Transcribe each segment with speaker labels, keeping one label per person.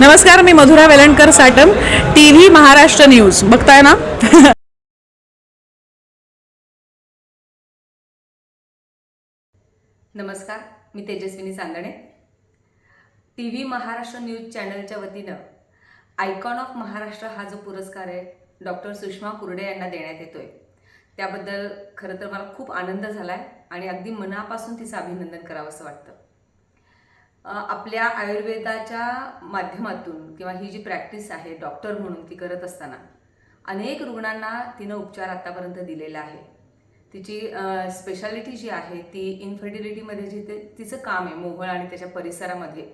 Speaker 1: नमस्कार मी Madhura Velankar Satam T V Maharashtra news. बघताय ना?
Speaker 2: नमस्कार मी तेजस्विनी सांगणे. टी व्ही महाराष्ट्र न्यूज चॅनलच्या वतीनं आयकॉन ऑफ महाराष्ट्र हा जो पुरस्कार आहे डॉक्टर सुषमा कुर्डे यांना देण्यात येतोय. त्याबद्दल खरं तर मला खूप आनंद झाला आहे आणि अगदी मनापासून तिचं अभिनंदन करावं असं वाटतं. आपल्या आयुर्वेदाच्या माध्यमातून किंवा ही जी प्रॅक्टिस आहे डॉक्टर म्हणून ती करत असताना अनेक रुग्णांना तिनं उपचार आत्तापर्यंत दिलेला आहे. तिची स्पेशालिटी जी आहे ती इन्फर्टिलिटीमध्ये जी ते तिचं काम आहे मोहोळ आणि त्याच्या परिसरामध्ये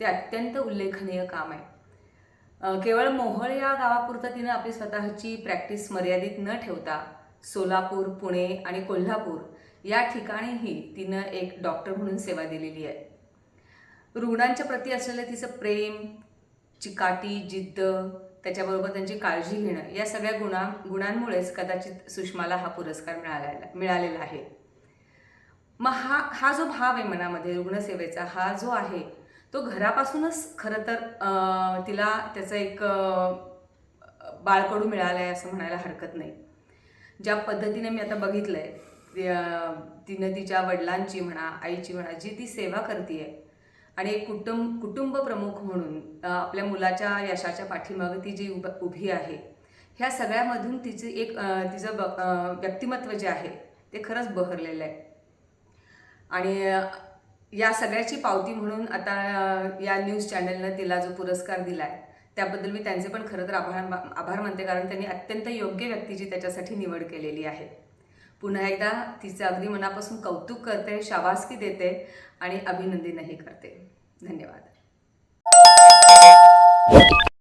Speaker 2: ते अत्यंत उल्लेखनीय काम आहे. केवळ मोहोळ या गावापुरतं तिनं आपली स्वतःची प्रॅक्टिस मर्यादित न ठेवता सोलापूर पुणे आणि कोल्हापूर या ठिकाणीही तिनं एक डॉक्टर म्हणून सेवा दिलेली आहे. रुग्णांच्या प्रती असलेलं तिचं प्रेम चिकाटी जिद्द त्याच्याबरोबर त्यांची काळजी घेणं या सगळ्या गुणा गुणांमुळेच कदाचित सुषमाला हा पुरस्कार मिळालेला मिळालेला आहे. मग हा हा जो भाव आहे मनामध्ये रुग्णसेवेचा हा जो आहे तो घरापासूनच खरं तर तिला त्याचं एक बाळकडू मिळालं आहे असं म्हणायला हरकत नाही. ज्या पद्धतीने मी आता बघितलं आहे तिनं तिच्या वडिलांची म्हणा आईची म्हणा जी ती सेवा करते आहे आणि एक कुटुंब कुटुंब प्रमुख म्हणून आपल्या मुलाच्या यशाच्या पाठीमागे ती जी उभ उभी आहे ह्या सगळ्यामधून तिची एक तिचं ब- व्यक्तिमत्व जे आहे ते खरंच बहरलेलं आहे. आणि या सगळ्याची पावती म्हणून आता या न्यूज चॅनलनं तिला जो पुरस्कार दिला आहे त्याबद्दल मी त्यांचे पण खरं तर आभार आभार मानते कारण त्यांनी अत्यंत योग्य व्यक्तीची त्याच्यासाठी निवड केलेली आहे. पुन्हा एकदा तिचं अगदी मनापासून कौतुक करते शाबासकी देते आणि अभिनंदनही करते. धन्यवाद.